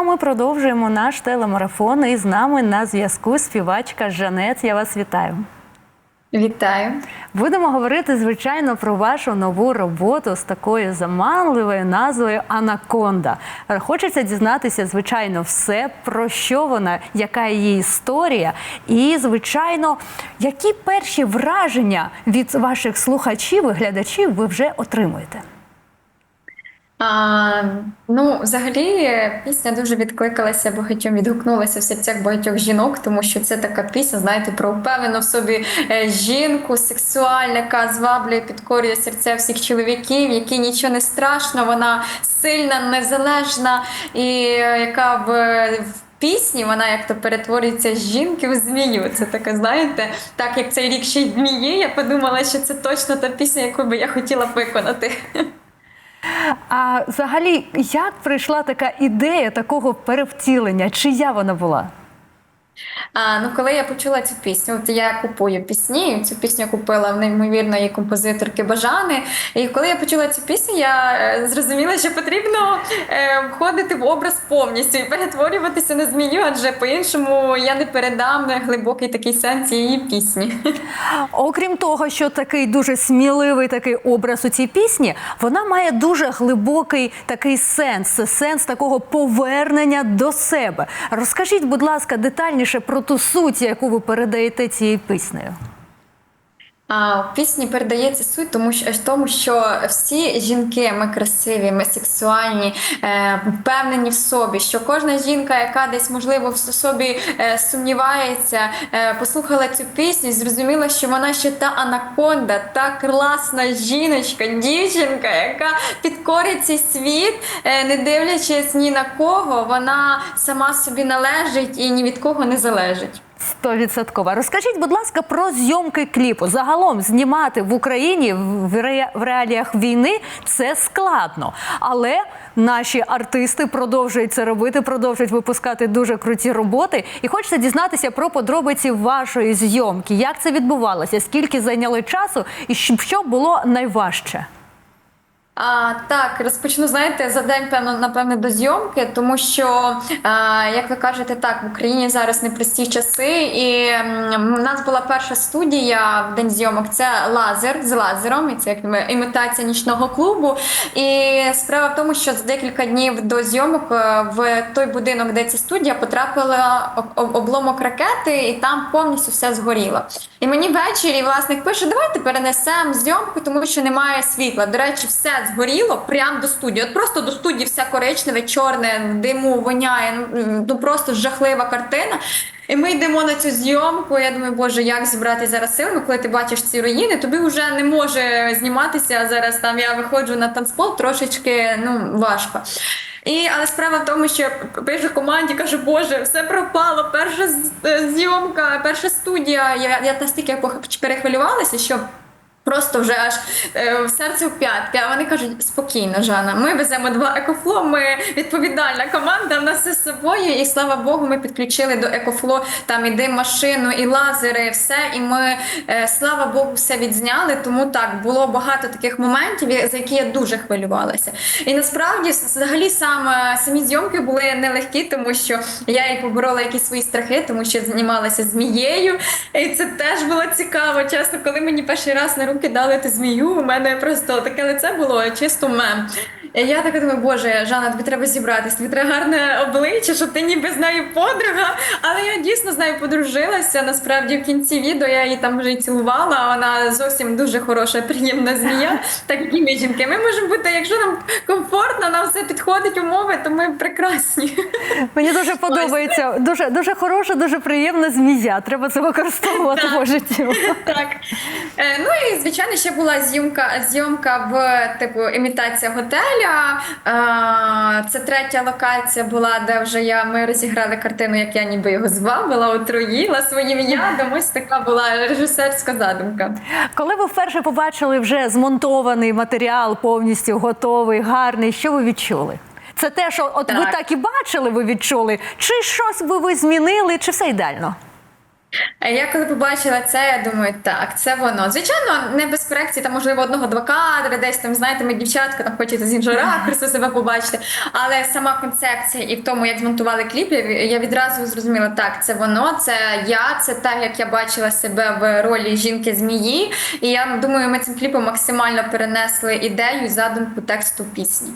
а ми продовжуємо наш телемарафон. І з нами на зв'язку співачка Жанет. Я вас вітаю. Вітаю. Будемо говорити, звичайно, про вашу нову роботу з такою заманливою назвою Анаконда. Хочеться дізнатися, звичайно, все про що вона, яка її історія, і, звичайно, які перші враження від ваших слухачів і глядачів ви вже отримуєте. А, ну, взагалі, пісня дуже відкликалася багатьом, відгукнулася в серцях багатьох жінок, тому що це така пісня, знаєте, про впевнену в собі е, жінку, сексуальна, яка зваблює, підкорює серця всіх чоловіків, якій нічого не страшно, вона сильна, незалежна і е, яка в Пісні вона як то перетворюється з жінки в змію. Це таке, знаєте, так як цей рік ще й змії, я подумала, що це точно та пісня, яку би я хотіла виконати. А взагалі, як прийшла така ідея такого перевтілення? Чия вона була? А, ну, коли я почула цю пісню, от я купую пісні. Цю пісню купила в неймовірної композиторки Бажани. І коли я почула цю пісню, я е, зрозуміла, що потрібно е, входити в образ повністю і перетворюватися на змію, адже по-іншому я не передам глибокий такий сенс цієї пісні. Окрім того, що такий дуже сміливий такий образ у цій пісні, вона має дуже глибокий такий сенс, сенс такого повернення до себе. Розкажіть, будь ласка, детальніше про ту суть, яку ви передаєте цією піснею. В пісні передається суть, тому що тому, що всі жінки ми красиві, ми сексуальні, е, впевнені в собі. Що кожна жінка, яка десь можливо в собі е, сумнівається, е, послухала цю пісню, зрозуміла, що вона ще та анаконда, та класна жіночка, дівчинка, яка підкорить цей світ, не дивлячись ні на кого, вона сама собі належить і ні від кого не залежить. Стовідсотково. Розкажіть, будь ласка, про зйомки кліпу. Загалом знімати в Україні в ре- в реаліях війни це складно. Але наші артисти продовжують це робити, продовжують випускати дуже круті роботи. І хочеться дізнатися про подробиці вашої зйомки. Як це відбувалося? Скільки зайняло часу, і що було найважче? А, так, розпочну, знаєте, за день, певно, напевне, до зйомки, тому що, а, як ви кажете, так, в Україні зараз непрості часи, і в нас була перша студія в день зйомок. Це лазер з лазером, і це як імітація нічного клубу. І справа в тому, що за декілька днів до зйомок е, в той будинок, де ця студія, потрапила об- об- обломок ракети, і там повністю все згоріло. І мені ввечері власник пише: давайте перенесемо зйомку, тому що немає світла. До речі, все згоріло прямо до студії. От просто до студії все коричневе, чорне, диму воняє. Ну, ну просто жахлива картина. І ми йдемо на цю зйомку. Я думаю, боже, як зібрати зараз силами, коли ти бачиш ці руїни, тобі вже не може зніматися. Зараз там я виходжу на танцпол, трошечки ну важко. І але справа в тому, що пишу команді, кажу, боже, все пропало. Перша е, зйомка, перша студія. Я, я настільки перехвилювалася, що. Просто вже аж е, в серце в п'ятки. А вони кажуть, спокійно, Жанна, ми веземо два екофло. Ми відповідальна команда. в нас все з собою. І слава Богу, ми підключили до екофло там і дим машину, і лазери, все. І ми, е, слава Богу, все відзняли. Тому так було багато таких моментів, за які я дуже хвилювалася. І насправді, взагалі, саме самі зйомки були нелегкі, тому що я і поборола якісь свої страхи, тому що знімалася змією. І це теж було цікаво. Чесно, коли мені перший раз на руки дали ту змію, у мене просто таке лице було чисто мем. І я така думаю, боже, Жанна, тобі треба зібратися, тобі треба гарне обличчя, що ти ніби з нею подруга. Але я дійсно з нею подружилася. Насправді в кінці відео я її там вже цілувала. Вона зовсім дуже хороша, приємна змія. Так і ми жінки. Ми можемо бути, якщо нам комфортно, нам все підходить умови, то ми прекрасні. Мені дуже подобається. Дуже дуже хороша, дуже приємна змія. Треба це використовувати по життю. Так. Е, ну і звичайно, ще була зйомка, зйомка в типу імітація готеля. Це третя локація була, де вже я ми розіграли картину, як я ніби його звабила, отруїла своїм ядом. Ось така була режисерська задумка. Коли ви вперше побачили вже змонтований матеріал, повністю готовий, гарний, що ви відчули? Це те, що от ви Так. так і бачили, ви відчули, чи щось би ви змінили, чи все ідеально? Я коли побачила це, я думаю, так, це воно. Звичайно, не без корекції, там можливо одного-два кадри, десь там, знаєте, ми дівчатка там хочете з іншого ракурсу себе побачити. Але сама концепція і в тому, як змонтували кліп, я- я відразу зрозуміла, так, це воно, це я, це так, як я бачила себе в ролі жінки-змії. І я думаю, ми цим кліпом максимально перенесли ідею і задумку тексту пісні.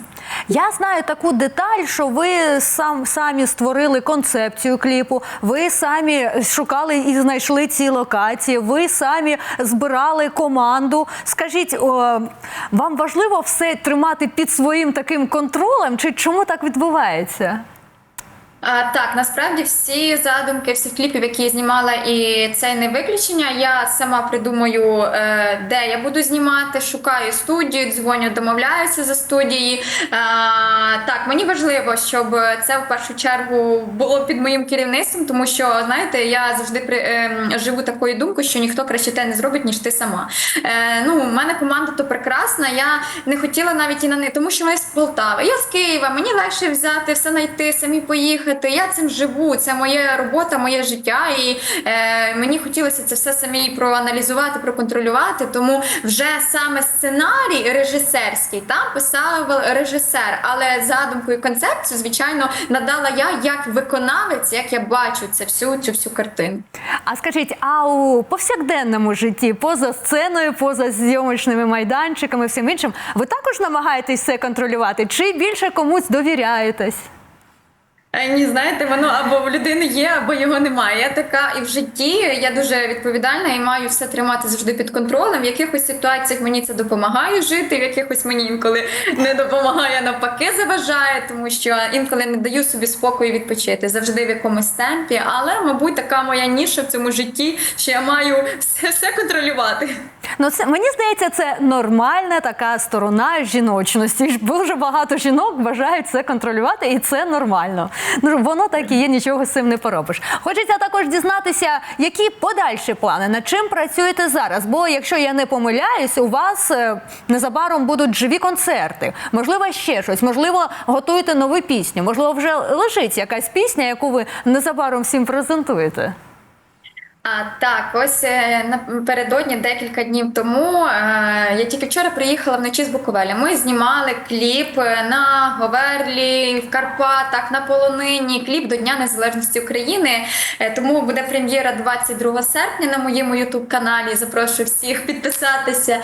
Я знаю таку деталь, що ви сам самі створили концепцію кліпу, ви самі шукали і знайшли ці локації, ви самі збирали команду. Скажіть, о, вам важливо все тримати під своїм таким контролем, чи чому так відбувається? Так, насправді всі задумки, всі кліпів, які я знімала, і це не виключення. Я сама придумаю, е, де я буду знімати, шукаю студію, дзвоню, домовляюся за студії. Так, мені важливо, щоб це в першу чергу було під моїм керівництвом, тому що знаєте, я завжди при, е, живу такою думкою, що ніхто краще те не зробить, ніж ти сама. Е, ну, у мене команда то прекрасна. Я не хотіла навіть і на неї, тому що ми з Полтави. Я з Києва. Мені легше взяти все знайти, самі поїхати. Я цим живу. Це моя робота, моє життя, і е, мені хотілося це все самі проаналізувати, проконтролювати. Тому вже саме сценарій режисерський там писав режисер, але задумку і концепцію, звичайно, надала я як виконавець, як я бачу це всю цю всю картину. А скажіть, а у повсякденному житті, поза сценою, поза зйомочними майданчиками, всім іншим, ви також намагаєтесь все контролювати? Чи більше комусь довіряєтесь? Е, Ні, знаєте, воно або в людини є, або його немає. Я така і в житті я дуже відповідальна і маю все тримати завжди під контролем. В якихось ситуаціях мені це допомагає жити, в якихось мені інколи не допомагає, навпаки, заважає, тому що інколи не даю собі спокою відпочити завжди в якомусь темпі. Але, мабуть, така моя ніша в цьому житті, що я маю все, все контролювати. Ну, це мені здається, це нормальна така сторона жіночності. Дуже багато жінок бажають це контролювати, і це нормально. Ну воно так і є, нічого з цим не поробиш. Хочеться також дізнатися, які подальші плани, над чим працюєте зараз. Бо якщо я не помиляюсь, у вас е, незабаром будуть живі концерти. Можливо, ще щось, можливо, готуєте нову пісню. Можливо, вже лежить якась пісня, яку ви незабаром всім презентуєте. А так, ось е, напередодні декілька днів тому е, я тільки вчора приїхала вночі з Буковеля. Ми знімали кліп е, на Говерлі, в Карпатах, на Полонині. Кліп до Дня Незалежності України. Тому буде прем'єра 22 серпня на моєму ютуб каналі. Запрошую всіх підписатися.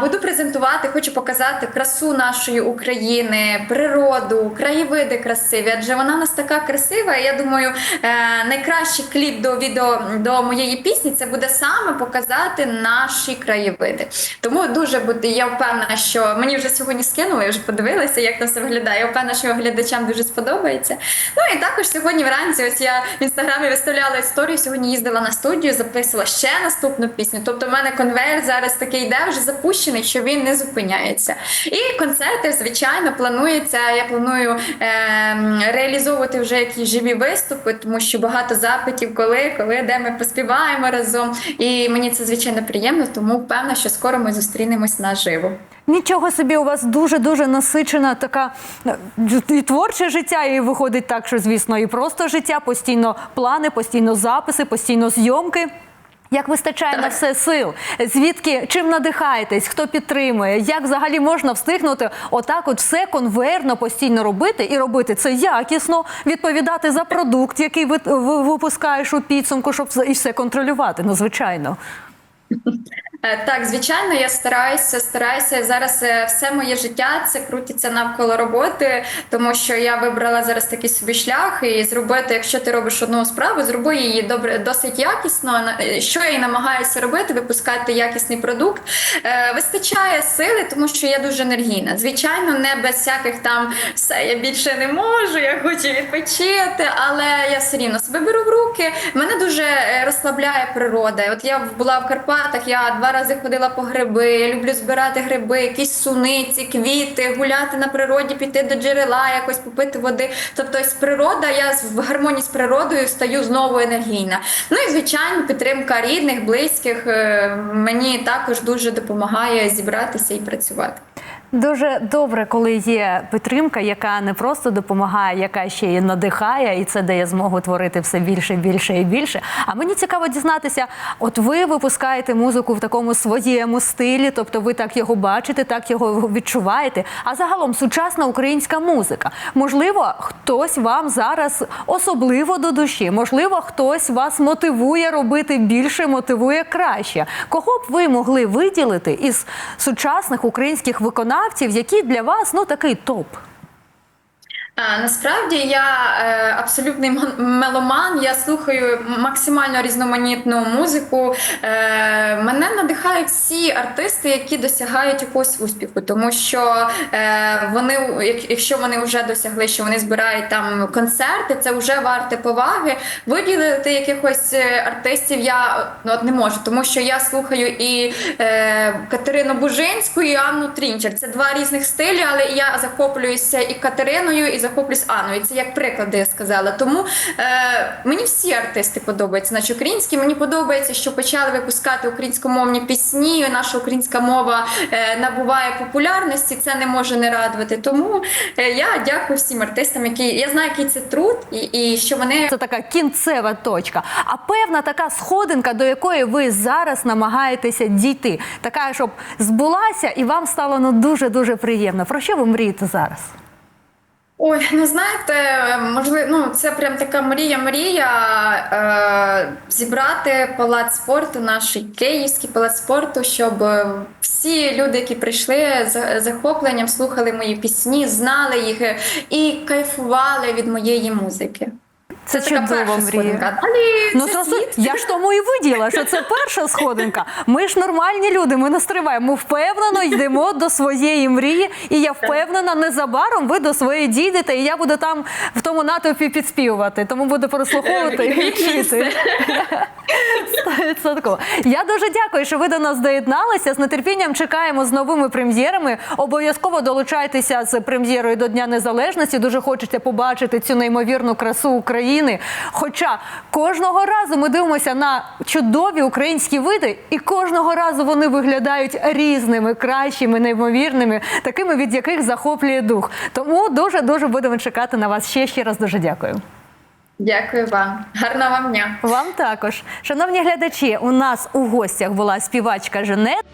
Буду презентувати, хочу показати красу нашої України, природу, краєвиди красиві. Адже вона у нас така красива. Я думаю, найкращий кліп до відео до моєї пісні це буде саме показати наші краєвиди. Тому дуже буде. Я впевнена, що мені вже сьогодні скинули, я вже подивилася, як це все виглядає. Я впевнена, що глядачам дуже сподобається. Ну і також сьогодні вранці, ось я в інстаграмі виставляла історію. Сьогодні їздила на студію, записувала ще наступну пісню. Тобто, в мене конвейер зараз такий йде, вже запущений, що він не зупиняється. І концерти, звичайно, планується. Я планую е, реалізовувати вже якісь живі виступи, тому що багато запитів, коли, коли, де ми поспіваємо разом. І мені це звичайно приємно, тому певна, що скоро ми зустрінемось наживо. Нічого собі, у вас дуже дуже насичена така е, і творче життя, і виходить так, що звісно, і просто життя, постійно плани, постійно записи, постійно зйомки. Як вистачає на все сил? Звідки чим надихаєтесь? Хто підтримує? Як взагалі можна встигнути отак, от все конвейерно постійно робити і робити це якісно, відповідати за продукт, який ви, ви випускаєш у підсумку, щоб і все контролювати? Ну, звичайно. Е, Так, звичайно, я стараюся, стараюся зараз. е, Все моє життя це крутиться навколо роботи, тому що я вибрала зараз такий собі шлях і зробити, якщо ти робиш одну справу, зроби її добре, досить якісно. Е, Що я і намагаюся робити, випускати якісний продукт. Вистачає сили, тому що я дуже енергійна. Звичайно, не без всяких там все, я більше не можу, я хочу відпочити, але я все рівно себе беру в руки. Мене дуже розслабляє природа. От я була в Карпатах, я два рази ходила по гриби. Я люблю збирати гриби, якісь суниці, квіти, гуляти на природі, піти до джерела, якось попити води. Тобто, ось природа, я в гармонії з природою стаю знову енергійна. Ну і звичайно, підтримка рідних, близьких е, мені також дуже допомагає зібратися і працювати. Дуже добре, коли є підтримка, яка не просто допомагає, яка ще й надихає, і це дає змогу творити все більше, більше і більше. А мені цікаво дізнатися, от ви випускаєте музику в такому своєму стилі, тобто ви так його бачите, так його відчуваєте. А загалом сучасна українська музика. Можливо, хтось вам зараз особливо до душі, можливо, хтось вас мотивує робити більше, мотивує краще. Кого б ви могли виділити із сучасних українських виконавців, які для вас ну такий топ? Насправді я е, абсолютний меломан. Я слухаю максимально різноманітну музику. Е, мене надихають всі артисти, які досягають якогось успіху, тому що е, вони, якщо вони вже досягли, що вони збирають там концерти, це вже варте поваги. Виділити якихось артистів я ну, от не можу, тому що я слухаю і Катерину Бужинську, і Анну Трінчер. Це два різних стилі, але я захоплююся і Катериною, і захоплююсь Анною. Це як приклади я сказала. Тому е, мені всі артисти подобаються, наші українські. Мені подобається, що почали випускати українськомовні пісні. Наша українська мова е, набуває популярності. Це не може не радувати. Тому е, я дякую всім артистам, які я знаю, який це труд, і, і що вони Це така кінцева точка. А певна така сходинка, до якої ви зараз намагаєтеся дійти, така, щоб збулася і вам стало ну дуже дуже приємно. Про що ви мрієте зараз? Ой, ну знаєте, можливо, ну це прям така мрія, мрія е, зібрати палац спорту, наш київський палац спорту, щоб всі люди, які прийшли з захопленням, слухали мої пісні, знали їх і кайфували від моєї музики. Це, така чудова мрія. Далі Ну це зрозу- я ж тому і виділа, що це перша сходинка. Ми ж нормальні люди, ми не стриваємо. Ми впевнено йдемо до своєї мрії, і я впевнена, незабаром ви до своєї дійдете, і я буду там в тому натовпі підспівувати. Тому буду прослуховувати і вчити. Я дуже дякую, що ви до нас доєдналися. З нетерпінням чекаємо з новими прем'єрами. Обов'язково долучайтеся з прем'єрою до Дня Незалежності. Дуже хочеться побачити цю неймовірну красу України. Хоча кожного разу ми дивимося на чудові українські види, і кожного разу вони виглядають різними, кращими, неймовірними, такими, від яких захоплює дух. Тому дуже дуже будемо чекати на вас ще ще раз. Дуже дякую. Дякую вам. Гарного вам дня. Вам також, шановні глядачі. У нас у гостях була співачка Женет.